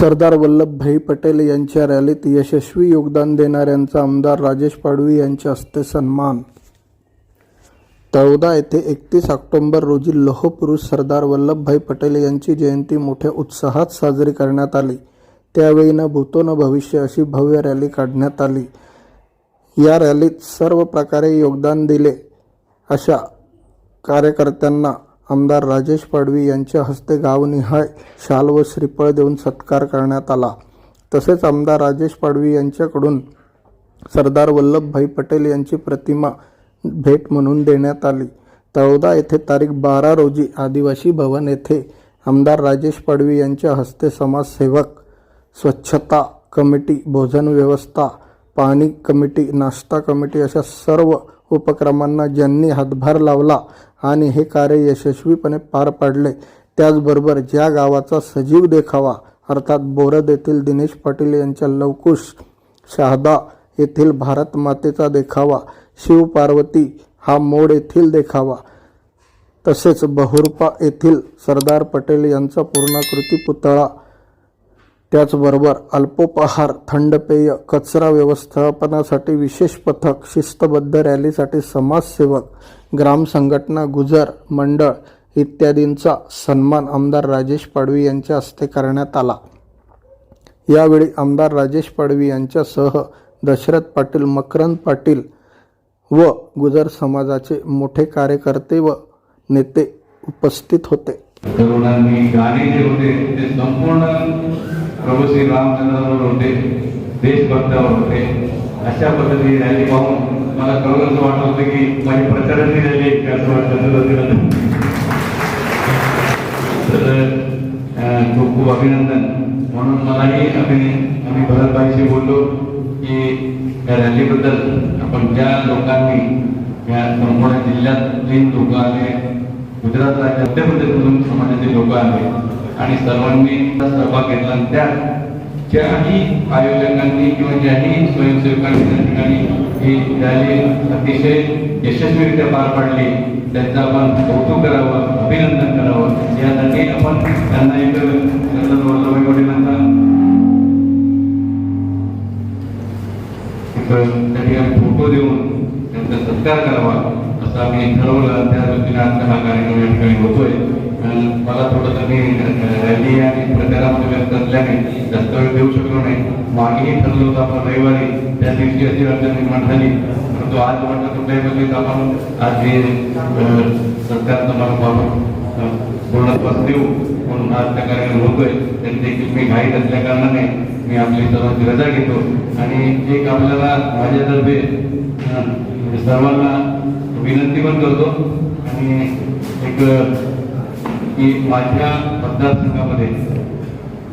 सरदार वल्लभभाई पटेल यांच्या रॅलीत यशस्वी योगदान देणाऱ्यांचा आमदार राजेश पाडवी यांच्या हस्ते सन्मान. तळोदा येथे एकतीस ऑक्टोंबर रोजी लोहपुरुष सरदार वल्लभभाई पटेल यांची जयंती मोठ्या उत्साहात साजरी करण्यात आली. त्यावेळी न भूतो न भविष्य अशी भव्य रॅली काढण्यात आली. या रॅलीत सर्व प्रकारे योगदान दिले अशा कार्यकर्त्यांना आमदार राजेश पाडवी यांच्या हस्ते गावनिहाय शाल व श्रीफळ देऊन सत्कार करण्यात आला. तसेच आमदार राजेश पाडवी यांच्याकडून सरदार वल्लभभाई पटेल यांची प्रतिमा भेट म्हणून देण्यात आली. तळोदा येथे तारीख बारा रोजी आदिवासी भवन येथे आमदार राजेश पाडवी यांच्या हस्ते समाजसेवक स्वच्छता कमिटी भोजन व्यवस्था पाणी कमिटी नाश्ता कमिटी अशा सर्व उपक्रमांना ज्यांनी हातभार लावला आणि हे कार्य यशस्वीपणे पार पाडले. त्याचबरोबर ज्या गावाचा सजीव देखावा अर्थात बोरद येथील दिनेश पाटील यांच्या लवकुश शहादा येथील भारत मातेचा देखावा शिव पार्वती हा मोड येथील देखावा तसेच बहुरपा येथील सरदार पटेल यांचा पूर्णाकृती पुतळा त्याचबरोबर अल्पोपहार थंड पेय कचरा व्यवस्थापनासाठी विशेष पथक शिस्तबद्ध रॅलीसाठी समाजसेवक ग्राम संघटना गुजर मंडळ इत्यादींचा सन्मान आमदार राजेश पाडवी यांच्या हस्ते करण्यात आला. यावेळी आमदार राजेश पाडवी यांच्यासह दशरथ पाटील मकरंद पाटील व गुजर समाजाचे मोठे कार्यकर्ते व नेते उपस्थित होते. होते प्रभू श्री रामचंद्रावर होते देशभक्तावर होते. अशा पद्धतीने रॅली पाहून मला खरोखर असं वाटत होतं की माझी प्रचाराची रॅली असं वाटतं तर खूप खूप अभिनंदन. म्हणून मलाही अभिनय आम्ही भरतभाईशी बोललो की या रॅलीबद्दल आपण ज्या लोकांनी या संपूर्ण जिल्ह्यातली लोक आले गुजरात राज्य मध्य प्रदेशमधून समाजाचे लोक आले आणि सर्वांनी सहभाग घेतला. आणि त्या ज्याही आयोजकांनी किंवा ज्याही स्वयंसेवकांनी त्या ठिकाणी ही रॅली अतिशय यशस्वीरित्या पार पाडली त्यांचं आपण कौतुक करावं अभिनंदन करावं. यासाठी आपण त्यांना एक सरदार वल्लभभाई पटेलांचा त्या ठिकाणी फोटो देऊन त्यांचा सत्कार करावा असं आम्ही ठरवलं. त्या दृष्टीने आजचा हा कार्यक्रम या ठिकाणी होतोय. आणि मला थोडंसं मी रॅली आणि प्रचारामध्ये व्यस्त असल्याने जास्त वेळ देऊ शकलो नाही. मागेही ठरलो होतं आपण रविवारी. त्या दिवशी अशी अडचण निर्माण झाली. परंतु आज म्हटलं कुठल्याही पद्धतीत आपण आज हे अं, सत्कार समारंभ आपण पूर्णत्वास देऊ म्हणून आज त्या कार्यक्रम होतोय. तरी देखील मी घाईत असल्या कारणाने मी आपली सर्वांची रजा घेतो. आणि एक आपल्याला माझ्यातर्फे सर्वांना विनंती पण करतो. आणि एक की माझ्या मतदारसंघामध्ये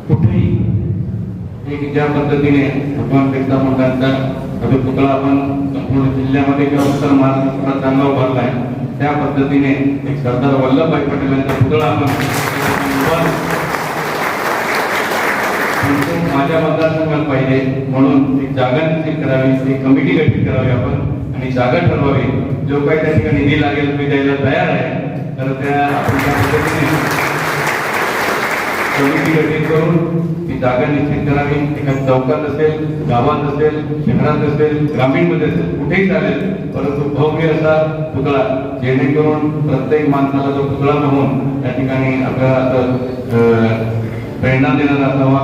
कुठेही एक ज्या पद्धतीने भगवान बिरसा मुंडांचा अभि पुतळा आपण संपूर्ण जिल्ह्यामध्ये किंवा उत्तर महाराष्ट्रात चांगला उभारला आहे त्या पद्धतीने एक सरदार वल्लभभाई पटेल यांचा पुतळा आपण माझ्या मतदारसंघात पाहिजे म्हणून एक जागा निश्चित करावी एक कमिटी गठीत करावी आपण आणि जागा ठरवावी. जो काही त्या ठिकाणी निधी लागेल मी द्यायला तयार आहे. तर त्या आपण त्या पद्धतीने गठीत करून ती जागा निश्चित करावी. एखाद्या चौकात असेल गावात असेल शहरात असेल ग्रामीणमध्ये असेल कुठेही चालेल परंतु भव्य असा पुतळा जेणेकरून प्रत्येक माणसाला जो पुतळा म्हणून त्या ठिकाणी आपल्याला असं, प्रेरणा देणारा असावा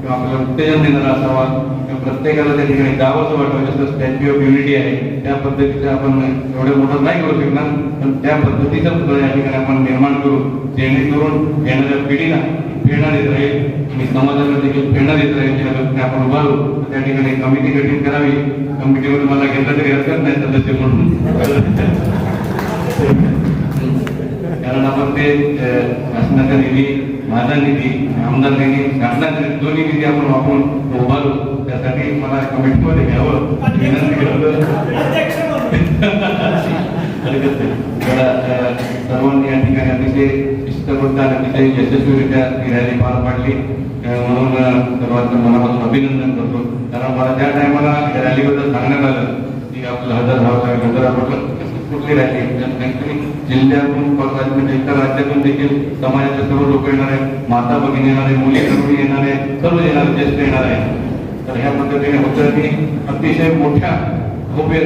किंवा आपल्याला उत्तेजन देणारा असावा. किंवा प्रत्येकाला त्या ठिकाणी गावाचं वाटावं जसं स्टॅच्यू ऑफ युनिटी आहे त्या पद्धतीचं आपण एवढं मोठं नाही करू शकणार पण त्या पद्धतीचा पुतळा या ठिकाणी आपण निर्माण करू जेणेकरून येणाऱ्या पिढीला प्रेरणा देत राहील आणि समाजाला देखील प्रेरणा देत राहील ज्या व्यक्ती आपण उभारू त्या ठिकाणी कमिटी गठीत करावी. कमिटीमध्ये मला घेतलं तरी हरकत नाही सदस्य म्हणून. कारण आपण ते शासनाच्या शासनाचा निधी माझा निधी आमदार निधी शासनाचा दोन्ही निधी आपण वापरून उभारू त्यासाठी मला कमिटीमध्ये घ्यावं. विनंती करतो. सर्वांनी या ठिकाणी अतिशय शिस्तबद्ध आणि अतिशय यशस्वीरित्या ही रॅली पार पाडली. म्हणून सर्वांचं मनापासून अभिनंदन करतो. कारण मला त्या टायमाला रॅलीबद्दल सांगण्यात आलं की आपलं हजर राहावं लागेल. हजर आपण कुठली राहते जिल्ह्यातून परत म्हणजे इतर राज्यातून देखील समाजाचे सर्व लोक येणार आहेत. माता भगिनी येणार आहे मुली तरुणी येणार आहे सर्व येणार ज्येष्ठ येणार आहे तर ह्या पद्धतीने होतं अतिशय मोठ्या भव्य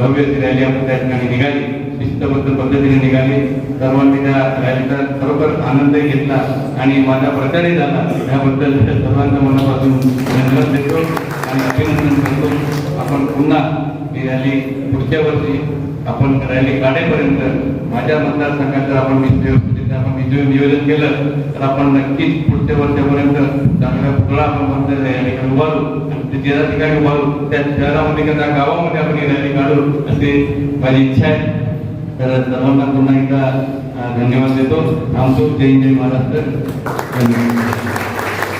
भव्य रॅली आपण त्या ठिकाणी निघाली. शिस्तबद्ध पद्धतीने निघाली. सर्वांनी त्या रॅलीचा खरोखर आनंदही घेतला आणि माझा प्रचारही झाला. याबद्दल सर्वांच्या मनापासून धन्यवाद देतो आणि अभिनंदन करतो. आपण पुन्हा ही रॅली पुढच्या वर्षी आपण रॅली काढेपर्यंत माझ्या मतदारसंघात म्हणजे जर आपण आपण निश्चय नियोजन केलं तर आपण नक्कीच पुढच्या वर्षापर्यंत चांगल्या पुतळा आपण कोणत्या या ठिकाणी उभारू आणि ज्या ठिकाणी उभारू त्या शहरामध्ये किंवा त्या गावामध्ये आपण ही रॅली काढू अशी माझी इच्छा आहे. तर सर्वांना पुन्हा एकदा धन्यवाद देतो. थांबतो. जय जय महाराष्ट्र. धन्यवाद.